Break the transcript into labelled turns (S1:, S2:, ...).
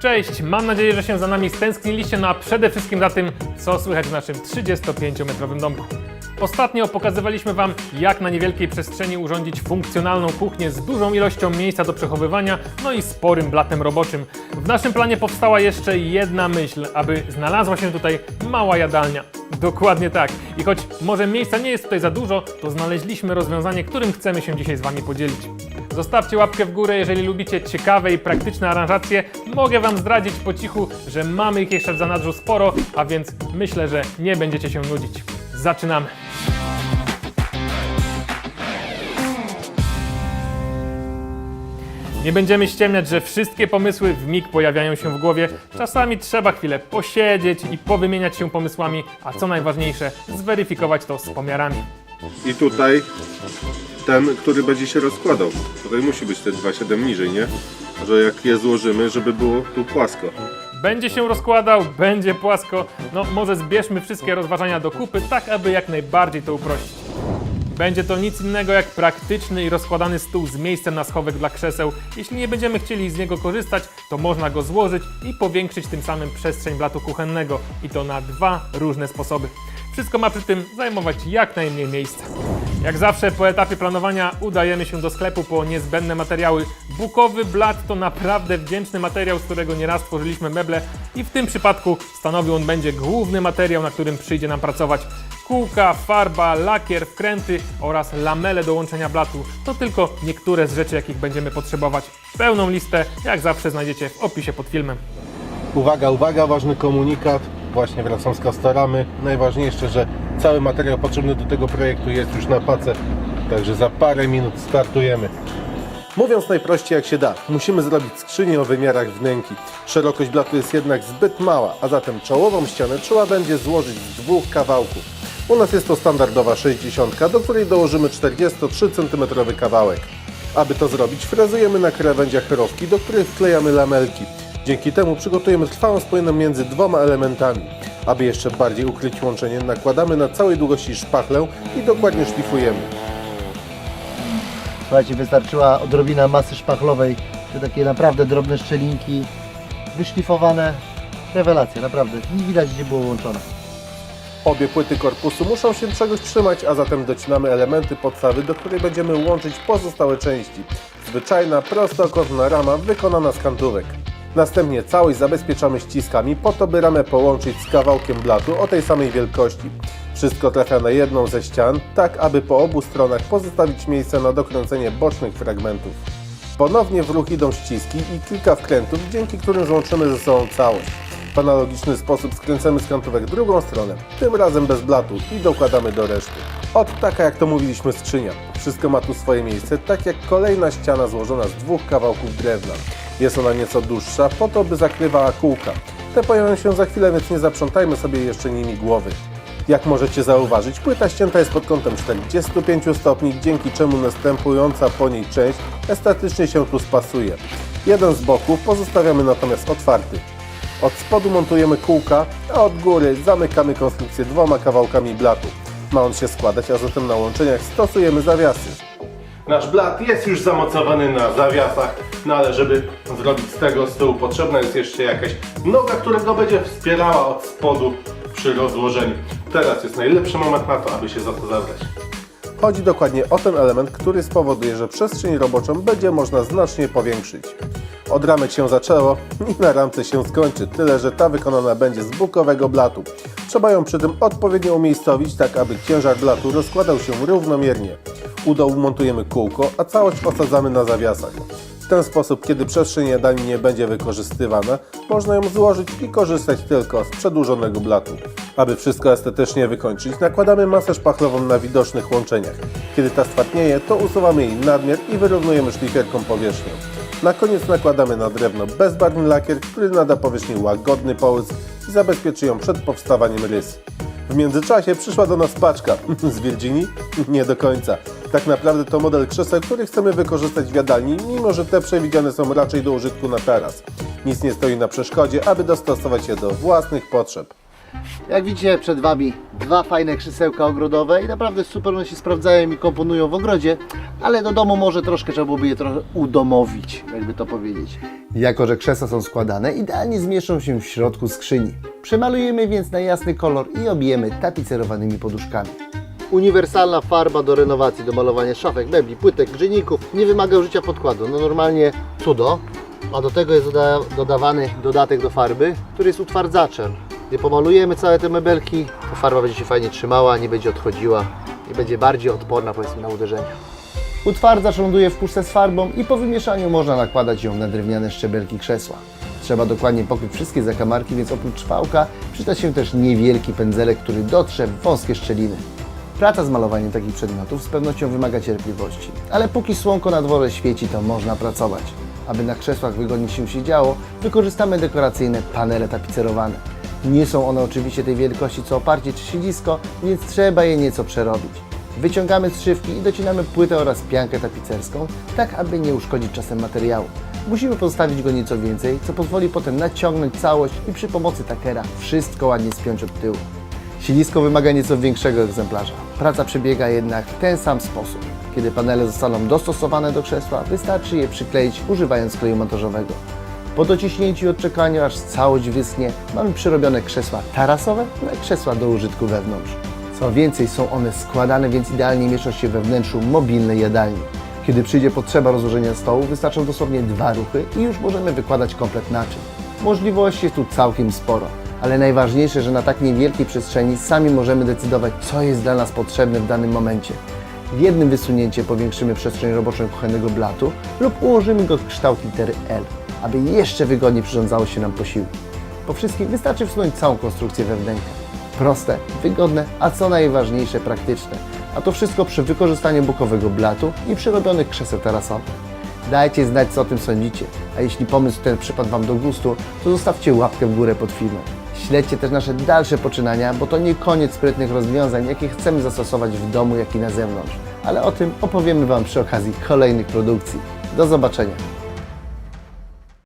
S1: Cześć, mam nadzieję, że się za nami stęskniliście, no a przede wszystkim za tym, co słychać w naszym 35-metrowym domku. Ostatnio pokazywaliśmy Wam, jak na niewielkiej przestrzeni urządzić funkcjonalną kuchnię z dużą ilością miejsca do przechowywania, no i sporym blatem roboczym. W naszym planie powstała jeszcze jedna myśl, aby znalazła się tutaj mała jadalnia. Dokładnie tak. I choć może miejsca nie jest tutaj za dużo, to znaleźliśmy rozwiązanie, którym chcemy się dzisiaj z Wami podzielić. Zostawcie łapkę w górę, jeżeli lubicie ciekawe i praktyczne aranżacje. Mogę Wam zdradzić po cichu, że mamy ich jeszcze w zanadrzu sporo, a więc myślę, że nie będziecie się nudzić. Zaczynamy! Nie będziemy ściemniać, że wszystkie pomysły w mig pojawiają się w głowie. Czasami trzeba chwilę posiedzieć i powymieniać się pomysłami, a co najważniejsze, zweryfikować to z pomiarami.
S2: I tutaj ten, który będzie się rozkładał. Tutaj musi być te 2,7 niżej, nie? Że jak je złożymy, żeby było tu płasko.
S1: Będzie się rozkładał, będzie płasko. No może zbierzmy wszystkie rozważania do kupy, tak aby jak najbardziej to uprościć. Będzie to nic innego jak praktyczny i rozkładany stół z miejscem na schowek dla krzeseł. Jeśli nie będziemy chcieli z niego korzystać, to można go złożyć i powiększyć tym samym przestrzeń blatu kuchennego. I to na dwa różne sposoby. Wszystko ma przy tym zajmować jak najmniej miejsca. Jak zawsze po etapie planowania udajemy się do sklepu po niezbędne materiały. Bukowy blat to naprawdę wdzięczny materiał, z którego nieraz tworzyliśmy meble i w tym przypadku stanowił on będzie główny materiał, na którym przyjdzie nam pracować. Kółka, farba, lakier, wkręty oraz lamele do łączenia blatu to tylko niektóre z rzeczy, jakich będziemy potrzebować. Pełną listę, jak zawsze, znajdziecie w opisie pod filmem.
S2: Uwaga, uwaga, ważny komunikat. Właśnie wracam z Castoramy. Najważniejsze, że cały materiał potrzebny do tego projektu jest już na pace. Także za parę minut startujemy. Mówiąc najprościej jak się da, musimy zrobić skrzynię o wymiarach wnęki. Szerokość blatu jest jednak zbyt mała, a zatem czołową ścianę trzeba będzie złożyć z dwóch kawałków. U nas jest to standardowa 60, do której dołożymy 43 cm kawałek. Aby to zrobić, frezujemy na krawędziach rowki, do których wklejamy lamelki. Dzięki temu przygotujemy trwałą spójną między dwoma elementami. Aby jeszcze bardziej ukryć łączenie, nakładamy na całej długości szpachlę i dokładnie szlifujemy.
S3: Słuchajcie, wystarczyła odrobina masy szpachlowej, te takie naprawdę drobne szczelinki, wyszlifowane. Rewelacja, naprawdę. Nie widać, gdzie było łączone.
S2: Obie płyty korpusu muszą się czegoś trzymać, a zatem docinamy elementy podstawy, do której będziemy łączyć pozostałe części. Zwyczajna, prostokątna rama wykonana z kantówek. Następnie całość zabezpieczamy ściskami po to, by ramę połączyć z kawałkiem blatu o tej samej wielkości. Wszystko trafia na jedną ze ścian, tak aby po obu stronach pozostawić miejsce na dokręcenie bocznych fragmentów. Ponownie w ruch idą ściski i kilka wkrętów, dzięki którym złączymy ze sobą całość. W analogiczny sposób skręcamy z kantówek drugą stronę, tym razem bez blatu i dokładamy do reszty. Od taka jak to mówiliśmy skrzynia. Wszystko ma tu swoje miejsce, tak jak kolejna ściana złożona z dwóch kawałków drewna. Jest ona nieco dłuższa, po to by zakrywała kółka. Te pojawią się za chwilę, więc nie zaprzątajmy sobie jeszcze nimi głowy. Jak możecie zauważyć, płyta ścięta jest pod kątem 45 stopni, dzięki czemu następująca po niej część estetycznie się tu spasuje. Jeden z boków pozostawiamy natomiast otwarty. Od spodu montujemy kółka, a od góry zamykamy konstrukcję dwoma kawałkami blatu. Ma on się składać, a zatem na łączeniach stosujemy zawiasy. Nasz blat jest już zamocowany na zawiasach, no ale żeby zrobić z tego z tyłu potrzebna jest jeszcze jakaś noga, która go będzie wspierała od spodu przy rozłożeniu. Teraz jest najlepszy moment na to, aby się za to zabrać. Chodzi dokładnie o ten element, który spowoduje, że przestrzeń roboczą będzie można znacznie powiększyć. Od ramek się zaczęło i na ramce się skończy, tyle że ta wykonana będzie z bukowego blatu. Trzeba ją przy tym odpowiednio umiejscowić, tak aby ciężar blatu rozkładał się równomiernie. U dołu montujemy kółko, a całość osadzamy na zawiasach. Ten sposób, kiedy przestrzeń jadalni nie będzie wykorzystywana, można ją złożyć i korzystać tylko z przedłużonego blatu. Aby wszystko estetycznie wykończyć, nakładamy masę szpachlową na widocznych łączeniach. Kiedy ta stwardnieje, to usuwamy jej nadmiar i wyrównujemy szlifierką powierzchnię. Na koniec nakładamy na drewno bezbarwny lakier, który nada powierzchni łagodny połysk i zabezpieczy ją przed powstawaniem rys. W międzyczasie przyszła do nas paczka z Virginii? Nie do końca. Tak naprawdę to model krzeseł, który chcemy wykorzystać w jadalni, mimo że te przewidziane są raczej do użytku na taras. Nic nie stoi na przeszkodzie, aby dostosować je do własnych potrzeb.
S3: Jak widzicie przed Wami dwa fajne krzesełka ogrodowe i naprawdę super one się sprawdzają i komponują w ogrodzie, ale do domu może troszkę trzeba byłoby je trochę udomowić, jakby to powiedzieć. Jako, że krzesła są składane, idealnie zmieszczą się w środku skrzyni. Przemalujemy więc na jasny kolor i objemy tapicerowanymi poduszkami. Uniwersalna farba do renowacji, do malowania szafek, mebli, płytek, grzejników. Nie wymaga użycia podkładu. No normalnie cudo. A do tego jest doda dodawany dodatek do farby, który jest utwardzaczem. Gdy pomalujemy całe te mebelki, to farba będzie się fajnie trzymała, nie będzie odchodziła i będzie bardziej odporna powiedzmy na uderzenia. Utwardzacz ląduje w puszce z farbą i po wymieszaniu można nakładać ją na drewniane szczebelki krzesła. Trzeba dokładnie pokryć wszystkie zakamarki, więc oprócz czwałka przyda się też niewielki pędzelek, który dotrze w wąskie szczeliny. Praca z malowaniem takich przedmiotów z pewnością wymaga cierpliwości, ale póki słonko na dworze świeci, to można pracować. Aby na krzesłach wygodnie się siedziało, wykorzystamy dekoracyjne panele tapicerowane. Nie są one oczywiście tej wielkości co oparcie czy siedzisko, więc trzeba je nieco przerobić. Wyciągamy strzywki i docinamy płytę oraz piankę tapicerską, tak aby nie uszkodzić czasem materiału. Musimy pozostawić go nieco więcej, co pozwoli potem naciągnąć całość i przy pomocy takera wszystko ładnie spiąć od tyłu. Silisko wymaga nieco większego egzemplarza. Praca przebiega jednak w ten sam sposób. Kiedy panele zostaną dostosowane do krzesła, wystarczy je przykleić używając kleju montażowego. Po dociśnięciu i odczekaniu aż całość wyschnie, mamy przerobione krzesła tarasowe na krzesła do użytku wewnątrz. Co więcej, są one składane, więc idealnie mieszczą się we wnętrzu mobilnej jadalni. Kiedy przyjdzie potrzeba rozłożenia stołu, wystarczą dosłownie dwa ruchy i już możemy wykładać komplet naczyń. Możliwości jest tu całkiem sporo, ale najważniejsze, że na tak niewielkiej przestrzeni sami możemy decydować, co jest dla nas potrzebne w danym momencie. W jednym wysunięcie powiększymy przestrzeń roboczą kuchennego blatu lub ułożymy go w kształt litery L, aby jeszcze wygodniej przyrządzało się nam posiłki. Po wszystkim wystarczy wsunąć całą konstrukcję we wnękę. Proste, wygodne, a co najważniejsze praktyczne. A to wszystko przy wykorzystaniu bokowego blatu i przerobionych krzeseł tarasowych. Dajcie znać, co o tym sądzicie. A jeśli pomysł ten przypadł Wam do gustu, to zostawcie łapkę w górę pod filmem. Śledźcie też nasze dalsze poczynania, bo to nie koniec sprytnych rozwiązań, jakie chcemy zastosować w domu, jak i na zewnątrz. Ale o tym opowiemy Wam przy okazji kolejnych produkcji. Do zobaczenia.